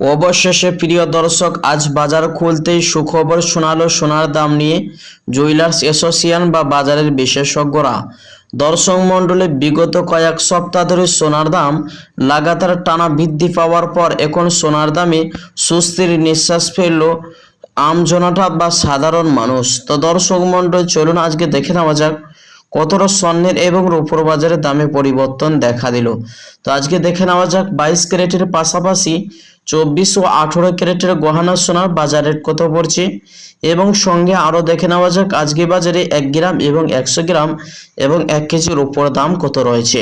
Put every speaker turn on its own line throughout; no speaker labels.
অবশেষে প্রিয় দর্শক, আজ বাজার খুলতেই সুখবর শোনালো সোনার দাম নিয়ে জুয়েলার্স অ্যাসোসিয়েশন বা বাজারের বিশেষজ্ঞরা। দর্শক মণ্ডলে, বিগত কয়েক সপ্তাহ ধরে সোনার দাম লাগাতার টানা বৃদ্ধি পাওয়ার পর এখন সোনার দামে সুস্থির নিঃশ্বাস ফেলল আমজনতা বা সাধারণ মানুষ। তো দর্শক মণ্ডল, চলুন আজকে দেখে নেওয়া যাক কতটা স্বর্ণের এবং রূপোর বাজারের দামে পরিবর্তন দেখা দিল। তো আজকে দেখে নেওয়া যাক বাইশ ক্যারেটের পাশাপাশি চব্বিশ ও আঠেরো ক্যারেটের গহানা সোনার বাজার রেট কত পড়ছে এবং সঙ্গে আরও দেখে নেওয়া যাক, আজকে বাজারে এক গ্রাম এবং একশো গ্রাম এবং এক কেজির উপর দাম কত রয়েছে।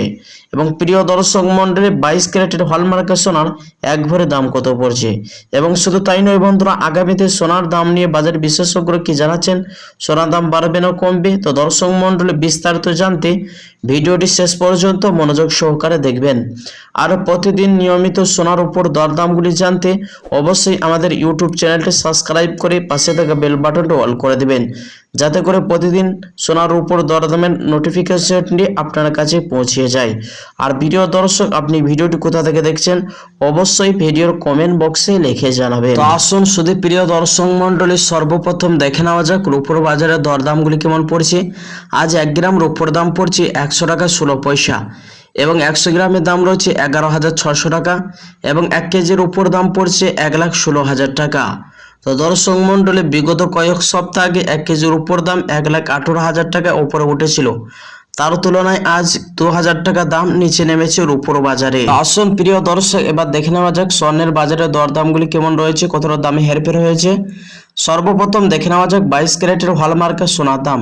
এবং প্রিয় দর্শক মণ্ডলী, বাইশ ক্যারেটের হলমার্কের সোনার এক ভরে দাম কত পড়ছে? এবং শুধু তাই নয় বন্ধুরা, আগামীতে সোনার দাম নিয়ে বাজার বিশেষজ্ঞরা কি জানাচ্ছেন? সোনার দাম বাড়বে না কমবে? তো দর্শক মণ্ডলী, বিস্তারিত জানতে ভিডিওটি শেষ পর্যন্ত মনোযোগ সহকারে দেখবেন। আর প্রতিদিন নিয়মিত সোনার উপর দরদামগুলি জানতে অবশ্যই আমাদের ইউটিউব চ্যানেলটি সাবস্ক্রাইব করে পাশে থাকা বেল বাটনটি অল করে দেবেন। যাতে করে প্রতিদিন সোনার উপর দরদামের নোটিফিকেশনটি আপনার কাছে পৌঁছে যায়। আর ভিডিও দর্শক, আপনি ভিডিওটি কোথা থেকে দেখছেন, অবশ্যই ভিডিওর কমেন্ট বক্সে লিখে জানাবেন। তো আসুন শুধু প্রিয় দর্শক মণ্ডলী, সর্বপ্রথম দেখে নেওয়া যাক রূপোর বাজারের দরদামগুলি কেমন পড়ছে। আজ এক গ্রাম রূপোর দাম পড়ছে একশো টাকা ষোলো পয়সা এবং একশো গ্রামের দাম রয়েছে এগারো হাজার ছশো টাকা এবং এক কেজির উপর দাম পড়ছে এক লাখ ষোলো হাজার টাকা। তো দর্শক মণ্ডলে, বিগত কয়েক সপ্তাহ আগে এক কেজির উপর দাম এক লাখ আঠেরো হাজার টাকা উপরে উঠেছিল। তার তুলনায় আজ দু হাজার টাকা দাম নিচে নেমেছে রূপোর বাজারে। আসুন প্রিয় দর্শক, এবার দেখে নেওয়া যাক স্বর্ণের বাজারে দরদামগুলি কেমন রয়েছে, কতটা দামে হেরফের হয়েছে। সর্বপ্রথম দেখে নেওয়া যাক বাইশ ক্যারেটের হলমার্কের সোনার দাম।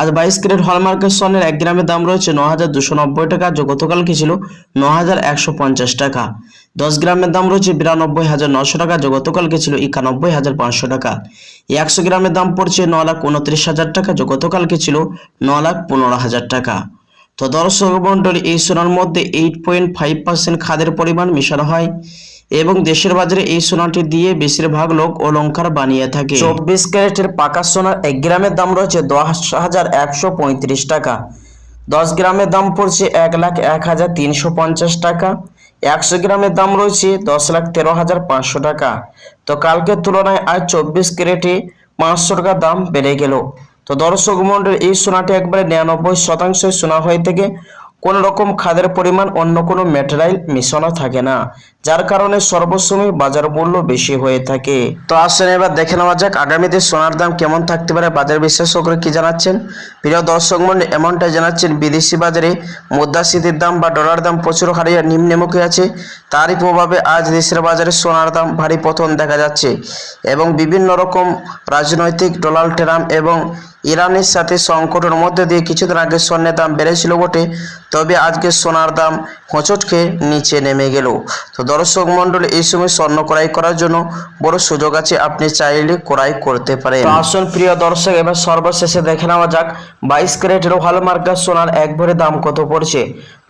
আজ বাইশ ক্যারেট হলমার্কের স্বর্ণের এক গ্রামের দাম রয়েছে ন হাজার দুশো নব্বই টাকা, যা গতকাল কি ছিল ন হাজার একশো পঞ্চাশ টাকা। দশ গ্রামের দাম রয়েছে বিরানব্বই হাজার নশো টাকা যা গতকালকে ছিল একানব্বই হাজার পাঁচশো টাকা। একশো গ্রামের দাম পড়ছে ন লাখ উনত্রিশ হাজার টাকা যা গতকালকে ছিল ন লাখ পনেরো হাজার টাকা। তো দর্শক মন্ডলী এই সোনার মধ্যে এইট পয়েন্ট ফাইভ পার্সেন্ট খাদের পরিমাণ মেশানো হয় এবং দেশের বাজারে এই সোনাটি দিয়ে বেশিরভাগ লোক অলঙ্কার বানিয়ে থাকে। চব্বিশ ক্যারেটের পাকা সোনার এক গ্রামের দাম রয়েছে দশ হাজার একশো পঁয়ত্রিশ টাকা। দশ গ্রামের দাম পড়ছে এক লাখ এক হাজার তিনশো পঞ্চাশ টাকা। একশো গ্রামের দাম রয়েছে দশ লাখ তেরো হাজার পাঁচশো টাকা। তো কালকের তুলনায় আজ চব্বিশ ক্যারেটে পাঁচশো টাকা দাম বেড়ে গেল। তো দর্শক মন্ডল এই সোনাটি একবারে নিরানব্বই শতাংশ সোনা হয়ে থেকে কোনো রকম খাদের পরিমাণ অন্য কোনো ম্যাটেরিয়াল মিশানো থাকে না, যার কারণে সর্বসময় বাজার মূল্য বেশি হয়ে থাকে। তো আসেন এবার দেখে নেওয়া যাক আগামীতে সোনার দাম কেমন থাকতে পারে বাজার বিশেষজ্ঞরা কি জানাচ্ছেন। প্রিয় দর্শক মন্ডল, এমনটাই জানাচ্ছেন বিদেশি বাজারে মুদ্রাস্ফীতির দাম বা ডলার দাম প্রচুর হারে নিম্নমুখী আছে তারই প্রভাবে আজ দেশের বাজারে সোনার দাম ভারী পতন দেখা যাচ্ছে এবং বিভিন্ন রকম রাজনৈতিক ডোনাল্ড ট্রাম্প এবং ইরানের সাথে সংকটের মধ্যে দিয়ে কিছুদিন আগে স্বর্ণের দাম বেড়েছিল বটে। তবে আজকে সোনার দাম হোঁচট খেয়ে নিচে নেমে গেল। তো দর্শক মণ্ডল, এই সময় স্বর্ণ ক্রয় করার জন্য বড় সুযোগ আছে, আপনি চাইলে ক্রয় করতে পারেন। আসল প্রিয় দর্শক, এবার সর্বশেষে দেখে নেওয়া যাক, বাইশ ক্যারেটের হলমার্কার সোনার এক ভরে দাম কত পড়ছে?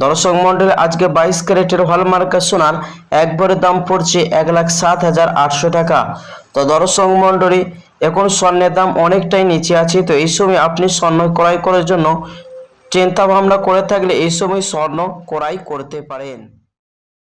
দর্শক মণ্ডলে, আজকে বাইশ ক্যারেটের হলমার্কার সোনার এক ভরে দাম পড়ছে এক লাখ সাত হাজার আটশো টাকা। তো দর্শক মণ্ডলী, এখন স্বর্ণের দাম অনেকটাই নিচে আছে, তো এই সময় আপনি স্বর্ণ ক্রয় করার জন্য চিন্তা ভাবনা করে থাকলে এই সময় স্বর্ণ ক্রয় করতে পারেন।